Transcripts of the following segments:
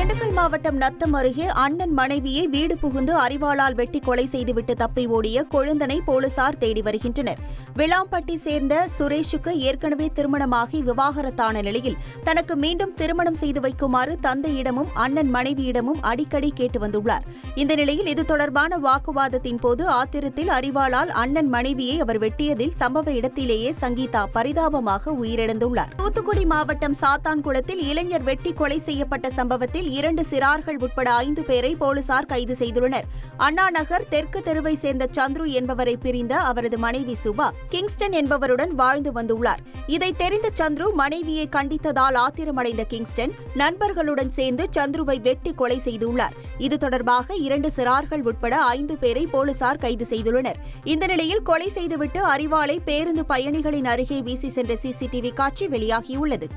திண்டுக்கல் மாவட்டம் நத்தம் அருகே அண்ணன் மனைவியை வீடு புகுந்து அரிவாளால் வெட்டி கொலை செய்துவிட்டு தப்பி ஓடிய கொழுந்தனை போலீசார் தேடி வருகின்றனர். விளாம்பட்டி சேர்ந்த சுரேஷுக்கு ஏற்கனவே திருமணமாகி விவாகரத்தான நிலையில் தனக்கு மீண்டும் திருமணம் செய்து வைக்குமாறு தந்தையிடமும் அண்ணன் மனைவியிடமும் அடிக்கடி கேட்டு வந்துள்ளார். இந்த நிலையில் இது தொடர்பான வாக்குவாதத்தின் போது ஆத்திரத்தில் அரிவாளால் அண்ணன் மனைவியை அவர் வெட்டியதில் சம்பவ இடத்திலேயே சங்கீதா பரிதாபமாக உயிரிழந்துள்ளார். தூத்துக்குடி மாவட்டம் சாத்தான்குளத்தில் இளைஞர் வெட்டி கொலை செய்யப்பட்ட சம்பவத்தில் இரண்டு சிறார்கள் உட்பட ஐந்து பேரை போலீசார் கைது செய்துள்ளனர். அண்ணா நகர் தெற்கு தெருவை சேர்ந்த சந்துரு என்பவரை பிரிந்த அவரது மனைவி சுபா கிங்ஸ்டன் என்பவருடன் வாழ்ந்து வந்துள்ளார். இதை தெரிந்த சந்துரு மனைவியை கண்டித்ததால் ஆத்திரமடைந்த கிங்ஸ்டன் நண்பர்களுடன் சேர்ந்து சந்துருவை வெட்டி கொலை செய்துள்ளார். இது தொடர்பாக இரண்டு சிறார்கள் உட்பட ஐந்து பேரை போலீசார் கைது செய்துள்ளனர். இந்த நிலையில் கொலை செய்துவிட்டு அறிவாளை பேருந்து பயணிகளின் அருகே வீசி சென்ற சிசிடிவி காட்சி வெளியாகியுள்ளது.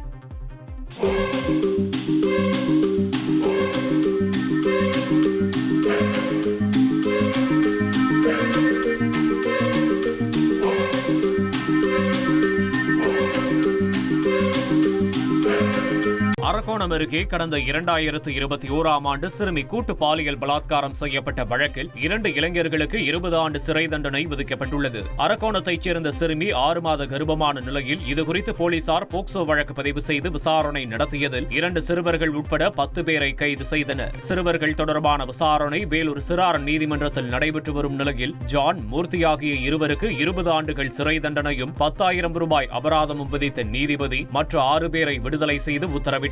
அரக்கோணம் அருகே கடந்த இரண்டாயிரத்து இருபத்தி ஓராம் ஆண்டு சிறுமி கூட்டு பாலியல் பலாத்காரம் செய்யப்பட்ட வழக்கில் இரண்டு இளைஞர்களுக்கு இருபது ஆண்டு சிறை தண்டனை விதிக்கப்பட்டுள்ளது. அரக்கோணத்தைச் சேர்ந்த சிறுமி ஆறு மாத கர்ப்பமான நிலையில் இதுகுறித்து போலீசார் போக்சோ வழக்கு பதிவு செய்து விசாரணை நடத்தியதில் இரண்டு சிறுவர்கள் உட்பட பத்து பேரை கைது செய்தனர். சிறுவர்கள் தொடர்பான விசாரணை வேலூர் சிறார் நீதிமன்றத்தில் நடைபெற்று வரும் நிலையில் ஜான் மூர்த்தி ஆகிய இருவருக்கு இருபது ஆண்டுகள் சிறை தண்டனையும் பத்தாயிரம் ரூபாய் அபராதமும் விதித்த நீதிபதி மற்ற ஆறு பேரை விடுதலை செய்து உத்தரவிட்டனர்.